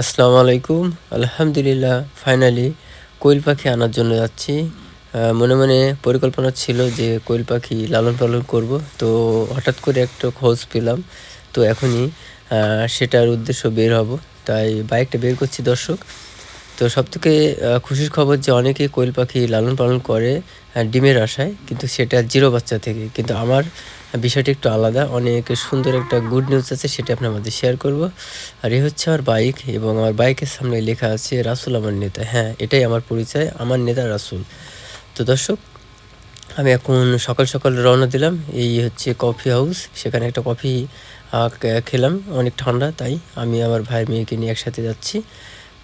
আসসালামু আলাইকুম। আলহামদুলিল্লাহ ফাইনালি কোয়েল পাখি আনার জন্য যাচ্ছি। মনে মনে পরিকল্পনা ছিল যে কোয়েল পাখি লালন পালন করব। তো হঠাৎ করে একটা খোঁজ পেলাম। তো এখনই সেটার উদ্দেশ্য বের হব। তাই বাইকটা বের করছি দর্শক। তো সবথেকে খুশির খবর যে অনেকে কোয়েল পাখি লালন পালন করে ডিমের আশায়। কিন্তু সেটা জিরো বাচ্চা থেকে। কিন্তু আমার বিষয়টি একটু আলাদা। অনেক সুন্দর একটা গুড নিউজ আছে, সেটা আপনার মধ্যে শেয়ার করব। আর এই হচ্ছে আমার বাইক এবং আমার বাইকের সামনে লেখা আছে, রাসুল আমার নেতা। হ্যাঁ এটাই আমার পরিচয়, আমার নেতা রাসুল। তো দর্শক, আমি এখন সকাল সকাল রওনা দিলাম। এই হচ্ছে কফি হাউস সেখানে একটা কফি খেলাম। অনেক ঠান্ডা, তাই আমি আমার ভাইয়ের মেয়েকে নিয়ে একসাথে যাচ্ছি।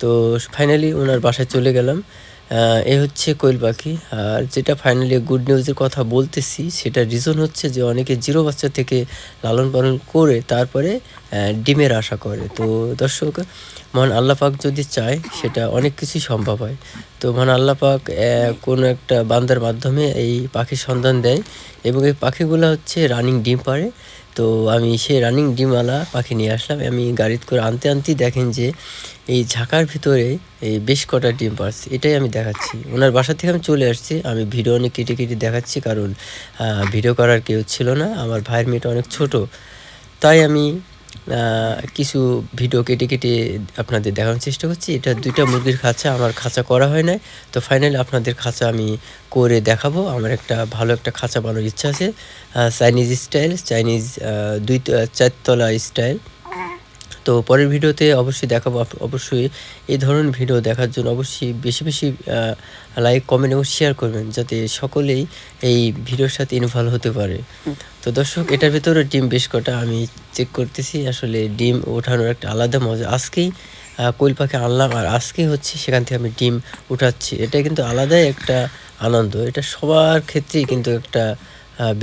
তো ফাইনালি ওনার বাসায় চলে গেলাম। এ হচ্ছে কোয়েল পাখি। আর যেটা ফাইনালি গুড নিউজের কথা বলতেছি সেটা রিজন হচ্ছে যে অনেকে জিরো বাচ্চা থেকে লালন পালন করে তারপরে ডিমের আশা করে। তো দর্শক, মহান আল্লাহ পাক যদি চায়, সেটা অনেক কিছুই সম্ভব হয়। তো মহান আল্লাহ পাক কোনো একটা বান্দার মাধ্যমে এই পাখির সন্ধান দেয় এবং এই পাখিগুলো হচ্ছে রানিং ডিম পারে তো আমি সেই রানিং ডিমওয়ালা পাখি নিয়ে আসলাম। আমি গাড়িতে করে আনতে আনতেই দেখেন যে এই ঝাঁকার ভিতরে এই বেশ কটা ডিম পারছে এটাই আমি দেখাচ্ছি। ওনার বাসা থেকে আমি চলে আসছি। আমি ভিডিও অনেক কেটে কেটে দেখাচ্ছি কারণ ভিডিও করার কেউ ছিল না। আমার ভাইয়ের মেয়েটা অনেক ছোট। তাই আমি কিছু ভিডিও কেটে কেটে আপনাদের দেখানোর চেষ্টা করছি। এটা দুইটা মুরগির খাঁচা, আমার খাঁচা করা হয় নাই। তো ফাইনালি আপনাদের খাঁচা আমি করে দেখাবো। আমার একটা ভালো একটা খাঁচা বানানোর ইচ্ছা আছে। চাইনিজ স্টাইল চাইনিজ দুই, চারতলা স্টাইল তো পরের ভিডিওতে অবশ্যই দেখাবো অবশ্যই এই ধরনের ভিডিও দেখার জন্য অবশ্যই বেশি বেশি লাইক কমেন্ট এবং শেয়ার করবেন যাতে সকলেই এই ভিডিওর সাথে ইনভলভ হতে পারে। তো দর্শক এটার ভিতরে ডিম বেশ কটা আমি চেক করতেছি। আসলে ডিম ওঠানোর একটা আলাদা মজা। আজকেই কোয়েল পাখি আনলাম আর আজকেই হচ্ছে সেখান থেকে আমি ডিম উঠাচ্ছি। এটা কিন্তু আলাদাই একটা আনন্দ। এটা সবার ক্ষেত্রেই কিন্তু একটা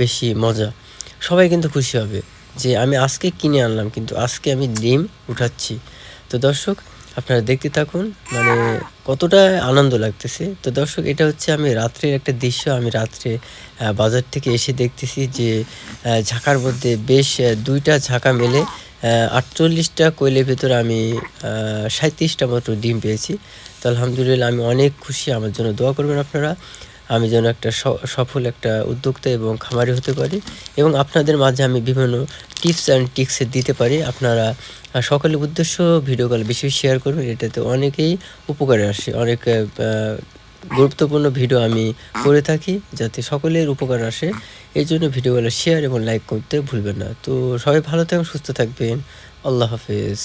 বেশি মজা। সবাই কিন্তু খুশি হবে। যে আমি আজকে কিনে আনলাম, কিন্তু আজকে আমি ডিম উঠাচ্ছি। তো দর্শক, আপনারা দেখতে থাকুন মানে কতটা আনন্দ লাগতেছে। তো দর্শক, এটা হচ্ছে আমি রাত্রের একটা দৃশ্য। আমি রাত্রে বাজার থেকে এসে দেখতেছি যে ঝাঁকার মধ্যে বেশ দুইটা ঝাঁকা মেলে আটচল্লিশটা কোয়েলের ভেতরে আমি সাঁত্রিশটা মতো ডিম পেয়েছি। তো আলহামদুলিল্লাহ, আমি অনেক খুশি। আমার জন্য দোয়া করবেন আপনারা। আমি যেন একটা সফল একটা উদ্যোক্তা এবং খামারি হতে পারি এবং আপনাদের মাঝে আমি বিভিন্ন টিপস অ্যান্ড টিক্স দিতে পারি। আপনারা সকলের উদ্দেশ্য ভিডিও কল বেশি শেয়ার করবেন। এটাতে অনেকেই উপকারে আসে। অনেক গুরুত্বপূর্ণ ভিডিও আমি করে থাকি যাতে সকলের উপকার আসে। এই জন্য ভিডিওগুলো শেয়ার এবং লাইক করতে ভুলবেন না। তো সবাই ভালো থাকবেন, সুস্থ থাকবেন। আল্লাহ হাফেজ।